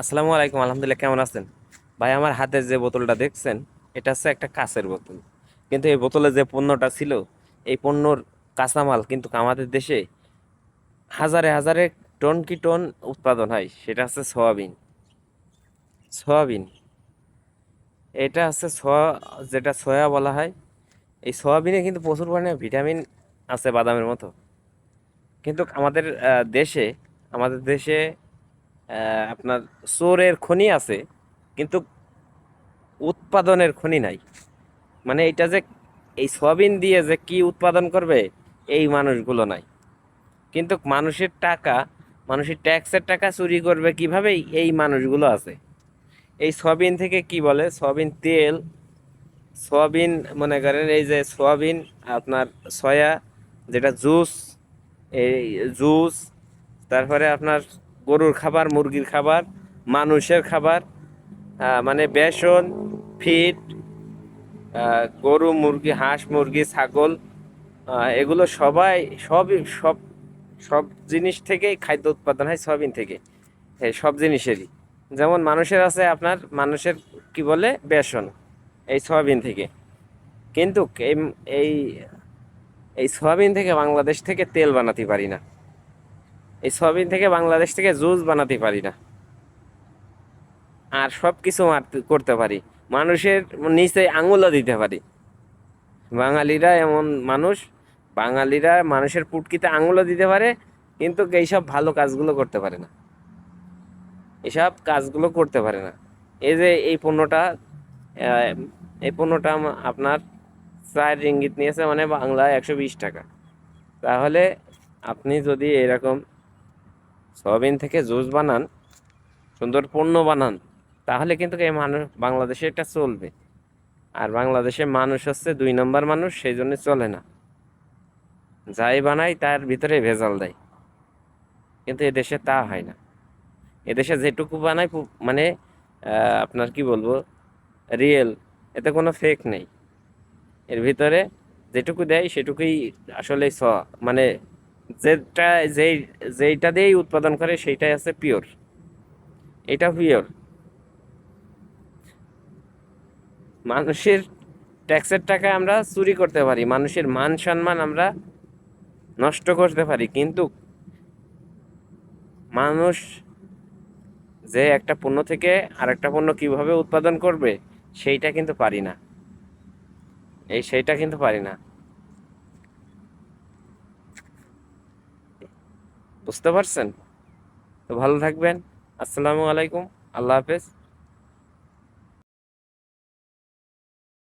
আসসালামু আলাইকুম, আলহামদুলিল্লাহ, কেমন আছেন? ভাই, আমার হাতে যে বোতলটা দেখছেন, এটা হচ্ছে একটা কাঁচের বোতল। কিন্তু এই বোতলে যে পণ্যটা ছিল, এই পণ্যর কাঁচামাল কিন্তু আমাদের দেশে হাজারে হাজারে টন কি টন উৎপাদন হয়, সেটা হচ্ছে সয়াবিন। সয়াবিন। এটা হচ্ছে সয়া, যেটা সয়া বলা হয়, এই সয়াবিনে কিন্তু প্রচুর পরিমাণে ভিটামিন আছে বাদামের মতো। কিন্তু আমাদের দেশে আমাদের দেশে আপনার চোরের খনি আছে, কিন্তু উৎপাদনের খনি নাই। মানে এটা যে এই সয়াবিন দিয়ে যে কি উৎপাদন করবে, এই মানুষগুলো নাই। কিন্তু মানুষের টাকা, মানুষের ট্যাক্সের টাকা চুরি করবে কীভাবে এই মানুষগুলো আছে। এই সয়াবিন থেকে কি বলে? সয়াবিন তেল, সয়াবিন মনে করেন এই যে সয়াবিন, আপনার সয়া, যেটা জুস, এই জুস, তারপরে আপনার গরুর খাবার, মুরগির খাবার, মানুষের খাবার মানে বেসন ফিট গরু, মুরগি, হাঁস, মুরগি, ছাগল এগুলো সবাই, সবই, সব সব জিনিস থেকেই খাদ্য উৎপাদন হয় সয়াবিন থেকে। সব জিনিসেরই। যেমন মানুষের আছে আপনার, মানুষের কি বলে? বেসন, এই সয়াবিন থেকে। কিন্তু এই এই সয়াবিন থেকে বাংলাদেশ থেকে তেল বানাতে পারি না। এই সয়াবিন থেকে বাংলাদেশ থেকে জুস বানাতে পারি না। আর সব কিছু করতে পারি। মানুষের নিচে আঙুলও দিতে পারি। বাঙালিরা এমন মানুষ, বাঙালিরা মানুষের পুটকিতে আঙুলও দিতে পারে, কিন্তু এইসব ভালো কাজগুলো করতে পারে না। এসব কাজগুলো করতে পারে না। এই যে এই পণ্যটা এই পণ্যটা আপনার চার রিঙ্গিত নিয়েছে মানে বাংলায় একশো বিশ টাকা। তাহলে আপনি যদি এরকম সয়াবিন থেকে জুস বানান, সুন্দর পণ্য বানান, তাহলে কিন্তু এই মানুষ, বাংলাদেশে এটা চলবে। আর বাংলাদেশের মানুষ হচ্ছে দুই নম্বর মানুষ, সেই জন্য চলে না। যাই বানায়, তার ভিতরে ভেজাল দেয়। কিন্তু এদেশে তা হয় না। এদেশে যেটুকু বানায় মানে আপনার কি বলব রিয়েল এতে কোনো ফেক নেই। এর ভিতরে যেটুকু দেয়, সেটুকুই আসলে স মানে যেটা, যেই, যেইটা দিয়েই উৎপাদন করে সেইটাই আছে পিওর এটা পিওর মানুষের ট্যাক্সের টাকা আমরা চুরি করতে পারি, মানুষের মান সম্মান আমরা নষ্ট করতে পারি, কিন্তু মানুষ যে একটা পণ্য থেকে আরেকটা পণ্য কীভাবে উৎপাদন করবে, সেইটা কিন্তু পারি না। এই সেইটা কিন্তু পারি না। বুঝতে পারছেন? তো ভালো থাকবেন। আসসালামু আলাইকুম। আল্লাহ হাফেজ।